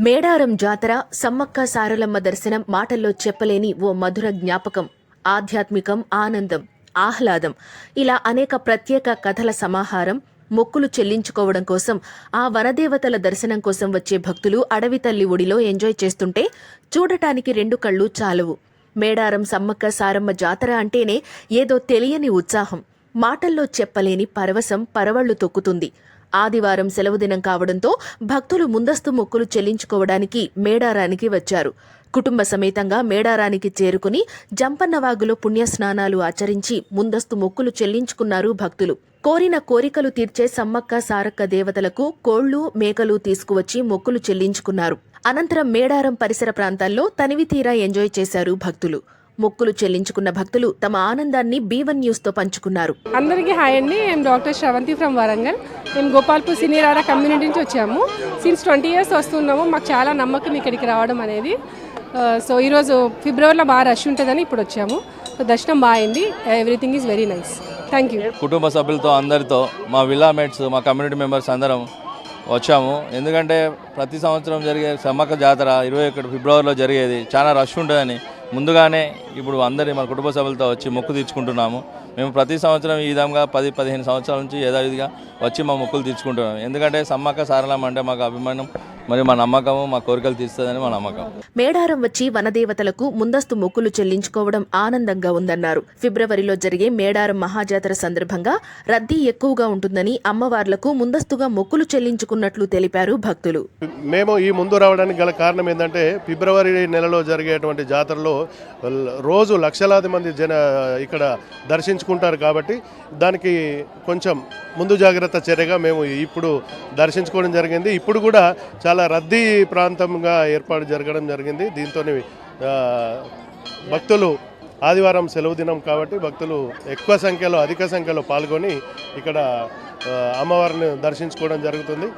మేడారం జాతర సమ్మక్క సారలమ్మ దర్శనం మాటల్లో చెప్పలేని ఓ మధుర జ్ఞాపకం. ఆధ్యాత్మికం ఆనందం ఆహ్లాదం. ఇలా అనేక ప్రత్యేక కథల సమాహారం మొక్కులు చెల్లించుకోవడం కోసం ఆ వనదేవతల దర్శనం కోసం వచ్చే భక్తులు అడవి తల్లి ఒడిలో ఎంజాయ్ చేస్తుంటే చూడటానికి రెండు కళ్ళు చాలవు. మేడారం సమ్మక్క సారమ్మ జాతర అంటేనే ఏదో తెలియని ఉత్సాహం. మాటల్లో చెప్పలేని పరవశం పరవళ్ళు తొక్కుతుంది. ఆదివారం సెలవు దినం కావడంతో భక్తులు ముందస్తు మొక్కులు చెల్లించుకోవడానికి మేడారానికి వచ్చారు. కుటుంబ సమేతంగా మేడారానికి చేరుకుని జంపన్నవాగులో పుణ్యస్నానాలు ఆచరించి ముందస్తు మొక్కులు చెల్లించుకున్నారు భక్తులు. కోరిన కోరికలు తీర్చే సమ్మక్క సారక్క దేవతలకు కోళ్ళు మేకలు తీసుకువచ్చి మొక్కులు చెల్లించుకున్నారు. అనంతరం మేడారం పరిసర ప్రాంతాల్లో తనివి తీరా ఎంజాయ్ చేశారు భక్తులు. మొక్కులు చెల్లించుకున్న భక్తులు తమ ఆనందాన్ని బీవన్ న్యూస్తో పంచుకున్నారు. అందరికీ హాయ్ అండి. మేము డాక్టర్ శ్రవంతి ఫ్రమ్ వరంగల్. మేము గోపాల్పూర్ సీనియర్ కమ్యూనిటీ నుంచి వచ్చాము. సిన్స్ ట్వంటీ ఇయర్స్ వస్తున్నాము. మాకు చాలా నమ్మకం ఇక్కడికి రావడం అనేది. సో ఈరోజు ఫిబ్రవరిలో బాగా రష్ ఉంటుందని ఇప్పుడు వచ్చాము. సో దర్శనం బాగా అయింది. Everything is very nice thank you కుటుంబ సభ్యులతో అందరితో మా విల్లా మేట్స్ మా కమ్యూనిటీ మెంబర్స్ అందరం వచ్చాము. ఎందుకంటే ప్రతి సంవత్సరం జరిగే సమ్మక్క జాతర ఇరవై ఒకటి ఫిబ్రవరిలో జరిగేది. చాలా రష్ ఉంటుందని ముందుగానే ఇప్పుడు అందరి మన కుటుంబ సభ్యులతో వచ్చి మొక్కు తీర్చుకుంటున్నాము. మేము ప్రతి సంవత్సరం ఈ విధంగా పది పదిహేను సంవత్సరాల నుంచి యథావిధిగా వచ్చి మా మొక్కులు తీర్చుకుంటున్నాము. ఎందుకంటే సమ్మక్క సారలం అంటే మాకు అభిమానం. మరియు మా నమ్మకము మా కోరికలు తీస్తుందని మా నమ్మకం. మేడారం వచ్చి వనదేవతలకు ముందస్తు మొక్కులు చెల్లించుకోవడం ఆనందంగా ఉందన్నారు. ఫిబ్రవరిలో జరిగే మేడారం మహాజాతర సందర్భంగా రద్దీ ఎక్కువగా ఉంటుందని అమ్మవార్లకు ముందస్తుగా మొక్కులు చెల్లించుకున్నట్లు తెలిపారు భక్తులు. మేము ఈ ముందు రావడానికి గల కారణం ఏంటంటే ఫిబ్రవరి నెలలో జరిగేటువంటి జాతరలో రోజు లక్షలాది మంది జన ఇక్కడ దర్శించుకుంటారు కాబట్టి దానికి కొంచెం ముందు జాగ్రత్త చర్యగా మేము ఇప్పుడు దర్శించుకోవడం జరిగింది. ఇప్పుడు కూడా చాలా రద్దీ ప్రాంతంగా ఏర్పాటు జరగడం జరిగింది. దీంతో భక్తులు ఆదివారం సెలవు దినం కాబట్టి భక్తులు ఎక్కువ సంఖ్యలో అధిక సంఖ్యలో పాల్గొని ఇక్కడ అమ్మవారిని దర్శించుకోవడం జరుగుతుంది.